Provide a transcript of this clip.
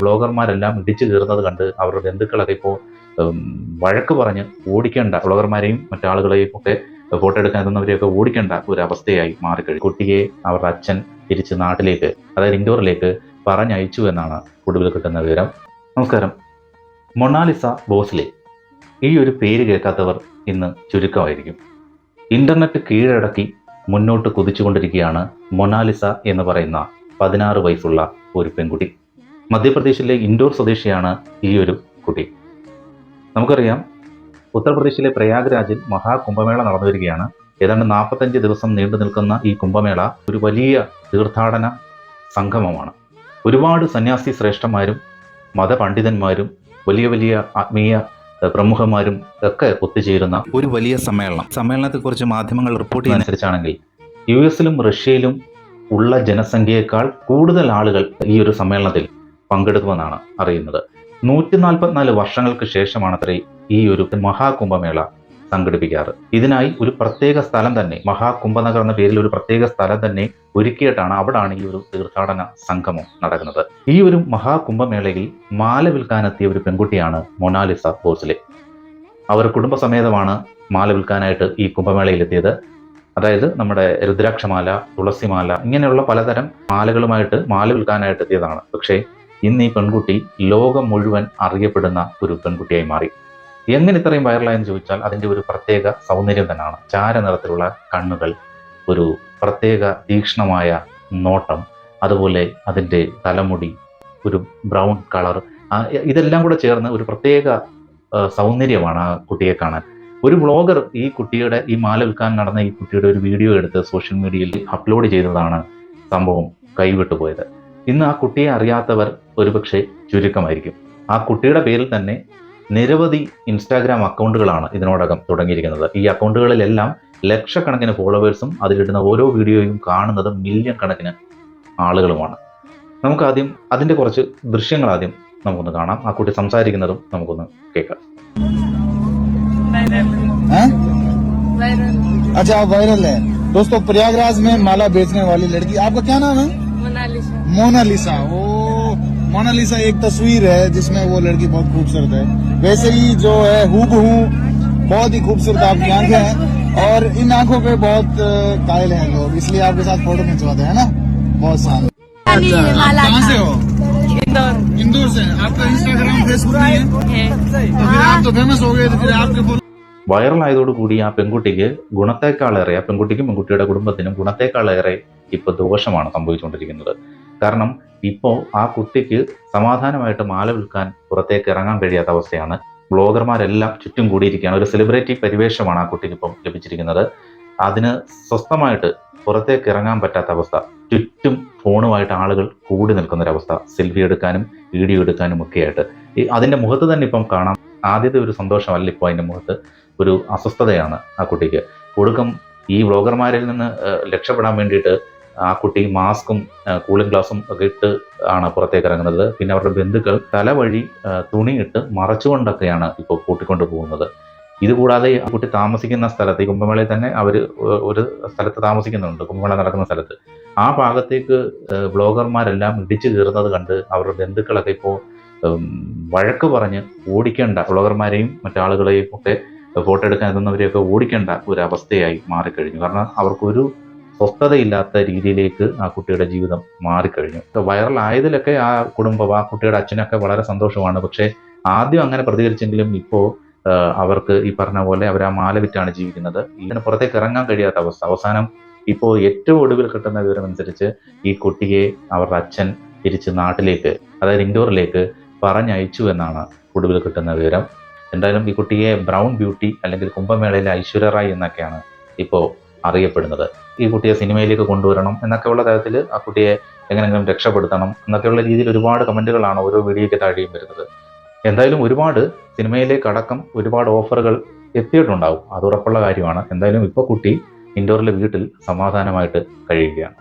ബ്ലോഗർമാരെല്ലാം ഇടിച്ചു കയറുന്നത് കണ്ട് അവരുടെ ബന്ധുക്കളൊക്കെ ഇപ്പോൾ വഴക്ക് പറഞ്ഞ് ഓടിക്കേണ്ട ബ്ലോഗർമാരെയും മറ്റാളുകളെയും ഒക്കെ ഫോട്ടോ എടുക്കാൻ എത്തുന്നവരെയൊക്കെ ഓടിക്കേണ്ട ഒരു അവസ്ഥയായി മാറിക്കഴിഞ്ഞു. കുട്ടിയെ അവരുടെ അച്ഛൻ തിരിച്ച് നാട്ടിലേക്ക് അതായത് ഇൻഡോറിലേക്ക് പറഞ്ഞയച്ചു എന്നാണ് ഒടുവിൽ കിട്ടുന്ന വിവരം. നമസ്കാരം. മൊണാലിസ ബോസ്ലെ ഈ ഒരു പേര് കേൾക്കാത്തവർ ഇന്ന് ചുരുക്കമായിരിക്കും. ഇന്റർനെറ്റ് കീഴടക്കി മുന്നോട്ട് കുതിച്ചുകൊണ്ടിരിക്കുകയാണ് മൊണാലിസ എന്ന് പറയുന്ന പതിനാറ് വയസ്സുള്ള ഒരു പെൺകുട്ടി. മധ്യപ്രദേശിലെ ഇൻഡോർ സ്വദേശിയാണ് ഈ ഒരു കുട്ടി. നമുക്കറിയാം ഉത്തർപ്രദേശിലെ പ്രയാഗ്രാജിൽ മഹാകുംഭമേള നടന്നു വരികയാണ് ഏതാണ്ട് നാൽപ്പത്തഞ്ച് ദിവസം നീണ്ടു നിൽക്കുന്ന ഈ കുംഭമേള ഒരു വലിയ തീർത്ഥാടന സംഗമമാണ്. ഒരുപാട് സന്യാസി ശ്രേഷ്ഠന്മാരും മതപണ്ഡിതന്മാരും വലിയ വലിയ ആത്മീയ പ്രമുഖന്മാരും ഒക്കെ ഒത്തുചേരുന്ന ഒരു വലിയ സമ്മേളനം. സമ്മേളനത്തെക്കുറിച്ച് മാധ്യമങ്ങൾ റിപ്പോർട്ട് ചെയ്യുന്നതനുസരിച്ചാണെങ്കിൽ യു എസിലും റഷ്യയിലും ഉള്ള ജനസംഖ്യയേക്കാൾ കൂടുതൽ ആളുകൾ ഈ ഒരു സമ്മേളനത്തിൽ പങ്കെടുക്കുമെന്നാണ് അറിയുന്നത്. നൂറ്റി നാൽപ്പത്തിനാല് വർഷങ്ങൾക്ക് ശേഷമാണത്രേ ഈ ഒരു മഹാകുംഭമേള സംഘടിപ്പിക്കാറ് ഇതിനായി ഒരു പ്രത്യേക സ്ഥലം തന്നെ മഹാകുംഭനഗർ എന്ന പേരിൽ ഒരു പ്രത്യേക സ്ഥലം തന്നെ ഒരുക്കിയിട്ടാണ് അവിടാണ് ഈ ഒരു തീർത്ഥാടന സംഗമം നടക്കുന്നത്. ഈ ഒരു മഹാകുംഭമേളയിൽ മാല വിൽക്കാനെത്തിയ ഒരു പെൺകുട്ടിയാണ് മൊനാലിസ ബോസ്ലെ. അവർ കുടുംബസമേതമാണ് മാല വിൽക്കാനായിട്ട് ഈ കുംഭമേളയിലെത്തിയത്. അതായത് നമ്മുടെ രുദ്രാക്ഷമാല തുളസിമാല ഇങ്ങനെയുള്ള പലതരം മാലകളുമായിട്ട് മാല വിൽക്കാനായിട്ട് എത്തിയതാണ് പക്ഷേ ഇന്ന് ഈ പെൺകുട്ടി ലോകം മുഴുവൻ അറിയപ്പെടുന്ന ഒരു പെൺകുട്ടിയായി മാറി. എങ്ങനെ ഇത്രയും വൈറലായെന്ന് ചോദിച്ചാൽ അതിന്റെ ഒരു പ്രത്യേക സൗന്ദര്യം തന്നെയാണ്. ചാര നിറത്തിലുള്ള കണ്ണുകൾ ഒരു പ്രത്യേക തീക്ഷ്ണമായ നോട്ടം അതുപോലെ അതിന്റെ തലമുടി ഒരു ബ്രൗൺ കളർ ഇതെല്ലാം കൂടെ ചേർന്ന് ഒരു പ്രത്യേക സൗന്ദര്യമാണ് ആ കുട്ടിയെ കാണാൻ. ഒരു വ്ളോഗർ ഈ കുട്ടിയുടെ ഈ മാല വിൽക്കാൻ നടന്ന ഈ കുട്ടിയുടെ ഒരു വീഡിയോ എടുത്ത് സോഷ്യൽ മീഡിയയിൽ അപ്ലോഡ് ചെയ്തതാണ് സംഭവം കൈവിട്ടു പോയത്. ഇന്ന് ആ കുട്ടിയെ അറിയാത്തവർ ഒരുപക്ഷെ ചുരുക്കമായിരിക്കും. ആ കുട്ടിയുടെ പേരിൽ തന്നെ നിരവധി ഇൻസ്റ്റാഗ്രാം അക്കൗണ്ടുകളാണ് ഇതിനോടകം തുടങ്ങിയിരിക്കുന്നത് ഈ അക്കൗണ്ടുകളിലെല്ലാം ലക്ഷക്കണക്കിന് ഫോളോവേഴ്സും അതിലിടുന്ന ഓരോ വീഡിയോയും കാണുന്നത് മില്യൺ കണക്കിന് ആളുകളുമാണ് നമുക്കാദ്യം അതിൻ്റെ കുറച്ച് ദൃശ്യങ്ങൾ ആദ്യം നമുക്കൊന്ന് കാണാം ആ കുട്ടി സംസാരിക്കുന്നതും നമുക്കൊന്ന് കേൾക്കാം हैं? अच्छा आप वायरल है दोस्तों प्रयागराज में माला बेचने वाली लड़की आपका क्या नाम है मोनालिसा मोनालिसा वो मोनालिसा एक तस्वीर है जिसमें वो लड़की बहुत खूबसूरत है वैसे ही जो है हूबहू बहुत ही खूबसूरत आपकी आंखें हैं और इन आंखों पे बहुत अ, कायल हैं लोग इसलिए आपके साथ फोटो खिंचवाते हैं ना बहुत शान नहीं है, माला कहाँ से हो इंदौर इंदौर से आपका इंस्टाग्राम फेसबुक नहीं है है तो फिर आप तो फेमस हो गए तो फिर आपके फॉलो വൈറലായതോടുകൂടി ആ പെൺകുട്ടിക്ക് ഗുണത്തേക്കാളേറെ ആ പെൺകുട്ടിക്കും പെൺകുട്ടിയുടെ കുടുംബത്തിനും ഗുണത്തേക്കാളേറെ ഇപ്പൊ ദോഷമാണ് സംഭവിച്ചുകൊണ്ടിരിക്കുന്നത് കാരണം ഇപ്പോൾ ആ കുട്ടിക്ക് സമാധാനമായിട്ട് മാല വിൽക്കാൻ പുറത്തേക്ക് ഇറങ്ങാൻ കഴിയാത്ത അവസ്ഥയാണ്. ബ്ലോഗർമാരെല്ലാം ചുറ്റും കൂടിയിരിക്കുകയാണ്. ഒരു സെലിബ്രിറ്റി പരിവേഷമാണ് ആ കുട്ടിക്ക് ഇപ്പം ലഭിച്ചിരിക്കുന്നത്. അതിന് സ്വസ്ഥമായിട്ട് പുറത്തേക്ക് ഇറങ്ങാൻ പറ്റാത്ത അവസ്ഥ. ചുറ്റും ഫോണുമായിട്ട് ആളുകൾ കൂടി നിൽക്കുന്നൊരവസ്ഥ സെൽഫി എടുക്കാനും വീഡിയോ എടുക്കാനും ഒക്കെയായിട്ട്. ഈ അതിന്റെ മുഖത്ത് തന്നെ ഇപ്പം കാണാം. ആദ്യത്തെ ഒരു സന്തോഷമല്ല ഇപ്പോൾ അതിന്റെ മുഖത്ത് ഒരു അസ്വസ്ഥതയാണ് ആ കുട്ടിക്ക്. ഒടുക്കം ഈ വ്ളോഗർമാരിൽ നിന്ന് രക്ഷപ്പെടാൻ വേണ്ടിയിട്ട് ആ കുട്ടി മാസ്കും കൂളിംഗ് ഗ്ലാസും ഒക്കെ ഇട്ട് ആണ് പുറത്തേക്ക് ഇറങ്ങുന്നത്. പിന്നെ അവരുടെ ബന്ധുക്കൾ തലവഴി തുണിയിട്ട് മറച്ചുകൊണ്ടൊക്കെയാണ് ഇപ്പോൾ കൂട്ടിക്കൊണ്ട് പോകുന്നത്. ഇതുകൂടാതെ ആ കുട്ടി താമസിക്കുന്ന സ്ഥലത്ത് ഈ കുംഭമേളയിൽ തന്നെ അവർ ഒരു സ്ഥലത്ത് താമസിക്കുന്നുണ്ട് കുംഭമേള നടക്കുന്ന സ്ഥലത്ത്. ആ ഭാഗത്തേക്ക് ബ്ലോഗർമാരെല്ലാം ഇടിച്ചു കയറുന്നത് കണ്ട് അവരുടെ ബന്ധുക്കളൊക്കെ ഇപ്പോൾ വഴക്ക് പറഞ്ഞ് ഓടിക്കേണ്ട ബ്ലോഗർമാരെയും മറ്റാളുകളെയും ഒക്കെ ഫോട്ടോ എടുക്കാൻ എത്തുന്നവരെയൊക്കെ ഓടിക്കേണ്ട ഒരു അവസ്ഥയായി മാറിക്കഴിഞ്ഞു. കാരണം അവർക്കൊരു സ്വസ്ഥതയില്ലാത്ത രീതിയിലേക്ക് ആ കുട്ടിയുടെ ജീവിതം മാറിക്കഴിഞ്ഞു. വൈറൽ ആയതിലൊക്കെ ആ കുടുംബം ആ കുട്ടിയുടെ അച്ഛനൊക്കെ വളരെ സന്തോഷമാണ്. പക്ഷേ ആദ്യം അങ്ങനെ പ്രതികരിച്ചെങ്കിലും ഇപ്പോൾ അവർക്ക് ഈ പറഞ്ഞ പോലെ അവർ ആ മാല വിറ്റാണ് ജീവിക്കുന്നത്. ഇതിന് പുറത്തേക്ക് ഇറങ്ങാൻ കഴിയാത്ത അവസ്ഥ. അവസാനം ഇപ്പോൾ ഏറ്റവും ഒടുവിൽ കിട്ടുന്ന വിവരം അനുസരിച്ച് ഈ കുട്ടിയെ അവരുടെ അച്ഛൻ തിരിച്ച് നാട്ടിലേക്ക് അതായത് ഇൻഡോറിലേക്ക് പറഞ്ഞയച്ചു എന്നാണ് ഒടുവിൽ കിട്ടുന്ന വിവരം. എന്തായാലും ഈ കുട്ടിയെ ബ്രൗൺ ബ്യൂട്ടി അല്ലെങ്കിൽ കുംഭമേളയിലെ ഐശ്വര്യറായി എന്നൊക്കെയാണ് ഇപ്പോൾ അറിയപ്പെടുന്നത്. ഈ കുട്ടിയെ സിനിമയിലേക്ക് കൊണ്ടുവരണം എന്നൊക്കെയുള്ള തരത്തിൽ ആ കുട്ടിയെ എങ്ങനെയെങ്കിലും രക്ഷപ്പെടുത്തണം എന്നൊക്കെയുള്ള രീതിയിൽ ഒരുപാട് കമന്റുകളാണ് ഓരോ വീഡിയോയ്ക്ക് താഴെയും വരുന്നത്. എന്തായാലും ഒരുപാട് സിനിമയിലേക്ക് അടക്കം ഒരുപാട് ഓഫറുകൾ എത്തിയിട്ടുണ്ടാവും. അത് ഉറപ്പുള്ള കാര്യമാണ്. എന്തായാലും ഇപ്പോൾ കുട്ടി ഇൻഡോറിലെ വീട്ടിൽ സമാധാനമായിട്ട് കഴിയുകയാണ്.